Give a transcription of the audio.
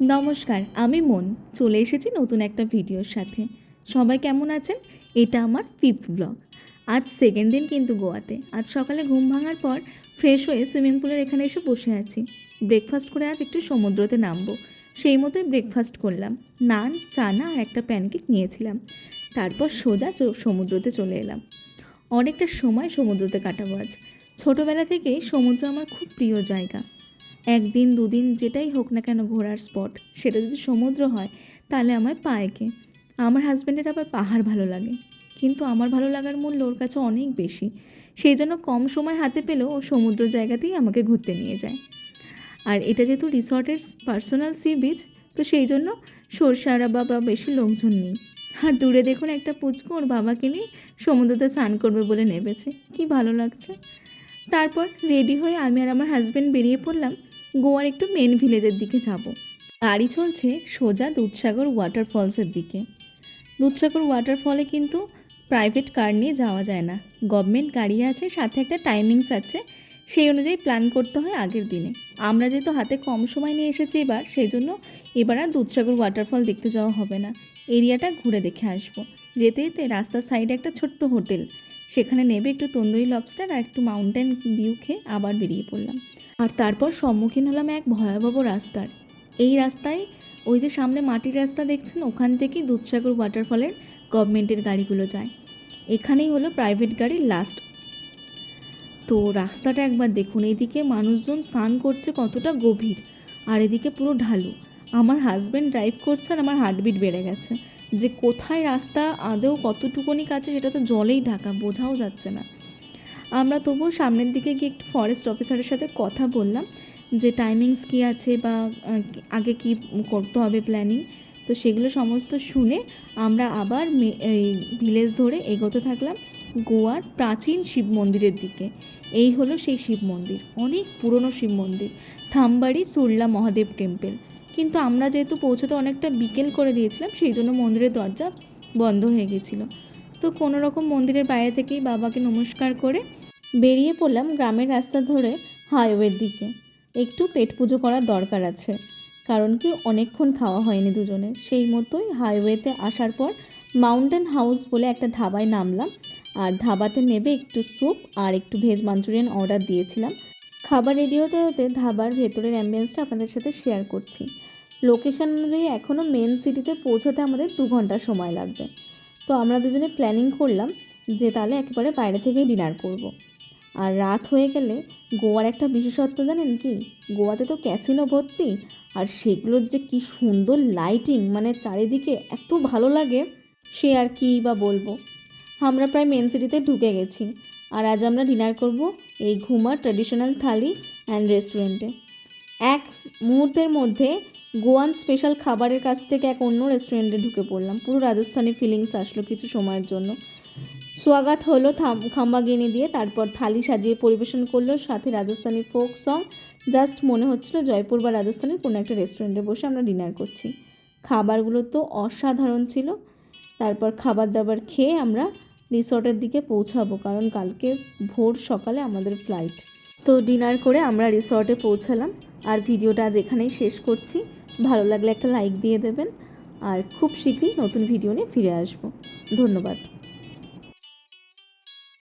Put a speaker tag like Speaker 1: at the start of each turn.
Speaker 1: নমস্কার, আমি মন। চলে এসেছি নতুন একটা ভিডিওর সাথে। সবাই কেমন আছেন? এটা আমার ফিফথ ব্লগ আজ সেকেন্ড দিন কিন্তু গোয়াতে। আজ সকালে ঘুম ভাঙার পর ফ্রেশ হয়ে সুইমিং পুলের এখানে এসে বসে আছি। ব্রেকফাস্ট করে আজ একটু সমুদ্রতে নামবো। সেই মতোই ব্রেকফাস্ট করলাম। নান চানা আর একটা প্যানকেক নিয়েছিলাম। তারপর সোজা সমুদ্রতে চলে এলাম। অনেকটা সময় সমুদ্রতে কাটাবো আজ। ছোটোবেলা থেকেই সমুদ্র আমার খুব প্রিয় জায়গা। একদিন, দুদিন যেটাই হোক না কেন ঘোরার স্পট সেটা যদি সমুদ্র হয়, তাহলে আমায় পায়কে আমার হাজব্যান্ডের আবার পাহাড় ভালো লাগে, কিন্তু আমার ভালো লাগার মূল্য ওর কাছে অনেক বেশি। সেই জন্য কম সময় হাতে পেলেও ও সমুদ্র জায়গাতেই আমাকে ঘুরতে নিয়ে যায়। আর এটা যেহেতু রিসর্টের পার্সোনাল সি বিচ তো সেই জন্য সরষারা বা বা বেশি লোকজন নেই। আর দূরে দেখুন একটা পুচকু, ওর বাবাকে নিয়ে সমুদ্রতে স্নান করবে বলে নেবেছে কি ভালো লাগছে। তারপর রেডি হয়ে আমি আর আমার হাজব্যান্ড বেরিয়ে পড়লাম। গোয়ার একটু মেন ভিলেজের দিকে যাব। গাড়ি চলছে সোজা দুধসাগর ওয়াটারফলসের দিকে। দুধসাগর ওয়াটারফলে কিন্তু প্রাইভেট কার নিয়ে যাওয়া যায় না। গভর্নমেন্ট গাড়ি আছে, সাথে একটা টাইমিংস আছে, সেই অনুযায়ী প্ল্যান করতে হয় আগের দিনে। আমরা যেহেতু হাতে কম সময় নিয়ে এসেছি এবার সেই জন্য এবার আর দুধসাগর ওয়াটারফল দেখতে যাওয়া হবে না। এরিয়াটা ঘুরে দেখে আসব। যেতে যেতে রাস্তার সাইডে একটা ছোট্ট হোটেল। সেখানে নেবে একটু তন্দুরি লবস্টার আর একটু মাউন্টেন ভিউ খেয়ে আবার বেরিয়ে পড়লাম। আর তারপর সম্মুখীন হলাম এক ভয়াবহ রাস্তার। এই রাস্তায় ওই যে সামনে মাটির রাস্তা দেখছেন, ওখান থেকেই দুধসাগর ওয়াটারফলের গভর্নমেন্টের গাড়িগুলো যায়। এখানেই হলো প্রাইভেট গাড়ির লাস্ট তো রাস্তাটা একবার দেখুন, এদিকে মানুষজন স্নান করছে কতটা গভীর, আর এদিকে পুরো ঢালু। আমার হাজব্যান্ড ড্রাইভ করছে আর আমার হার্টবিট বেড়ে গেছে। যে কোথায় রাস্তা, আদৌ কতটুকুনি কাছে, সেটা তো জলেই ঢাকা, বোঝাও যাচ্ছে না। আমরা তবুও সামনের দিকে গিয়ে একটু ফরেস্ট অফিসারের সাথে কথা বললাম যে টাইমিংস কী আছে বা আগে কি করতে হবে প্ল্যানিং তো সেগুলো সমস্ত শুনে আমরা আবার এই ভিলেজ ধরে এগোতে থাকলাম গোয়ার প্রাচীন শিব মন্দিরের দিকে। এই হলো সেই শিব মন্দির, অনেক পুরনো শিব মন্দির, থামবাড়ি সুরলা মহাদেব টেম্পল কিন্তু আমরা যেহেতু পৌঁছতে অনেকটা বিকেল করে দিয়েছিলাম, সেই জন্য মন্দিরের দরজা বন্ধ হয়ে গেছিল। তো কোনো রকম মন্দিরের বাইরে থেকেই বাবাকে নমস্কার করে বেরিয়ে পড়লাম গ্রামের রাস্তা ধরে হাইওয়ের দিকে। একটু পেট পুজো করার দরকার আছে, কারণ কি অনেকক্ষণ খাওয়া হয়নি দুজনের। সেই মতোই হাইওয়েতে আসার পর মাউন্টেন হাউস বলে একটা ধাবায় নামলাম আর ধাবাতে নেবে একটু স্যুপ আর একটু ভেজ মাঞ্চুরিয়ান অর্ডার দিয়েছিলাম। খাবার রেডি হতে হতে ধাবার ভেতরের অ্যাম্বিয়েন্সটা আপনাদের সাথে শেয়ার করছি। লোকেশন অনুযায়ী এখনও মেন সিটিতে পৌঁছাতে আমাদের দু ঘণ্টা সময় লাগবে। তো আমরা দুজনে প্ল্যানিং করলাম যে তাহলে একেবারে বাইরে থেকেই ডিনার করব। আর রাত হয়ে গেলে গোয়ার একটা বিশেষত্ব জানেন কি? গোয়াতে তো ক্যাসিনো ভর্তি আর সেগুলোর যে কি সুন্দর লাইটিং মানে চারিদিকে এত ভালো লাগে, সে আর কি বা বলব? আমরা প্রায় মেন সিটিতে ঢুকে গেছি আর আজ আমরা ডিনার করব এই ঘুমা ট্র্যাডিশনাল থালি অ্যান্ড রেস্টুরেন্টে এক মুহূর্তের মধ্যে গোয়ান স্পেশাল খাবারের কাছ থেকে এক অন্য রেস্টুরেন্টে ঢুকে পড়লাম। পুরো রাজস্থানি ফিলিংস আসলো কিছু সময়ের জন্য। সোয়াগাত হলো থাম খাম্বাগিনি দিয়ে, তারপর থালি সাজিয়ে পরিবেশন করল, সাথে রাজস্থানি ফোক সং। জাস্ট মনে হচ্ছিল জয়পুর বা রাজস্থানের কোনো একটা রেস্টুরেন্টে বসে আমরা ডিনার করছি। খাবারগুলো তো অসাধারণ ছিল। তারপর খাবার দাবার খেয়ে আমরা রিসর্টের দিকে পৌঁছাবো, কারণ কালকে ভোর সকালে আমাদের ফ্লাইট। তো ডিনার করে আমরা রিসর্টে পৌঁছালাম। আর ভিডিওটা আজ এখানেই শেষ করছি। ভালো লাগলে একটা লাইক দিয়ে দেবেন। আর খুব শীঘ্রই নতুন ভিডিও নিয়ে ফিরে আসব। ধন্যবাদ।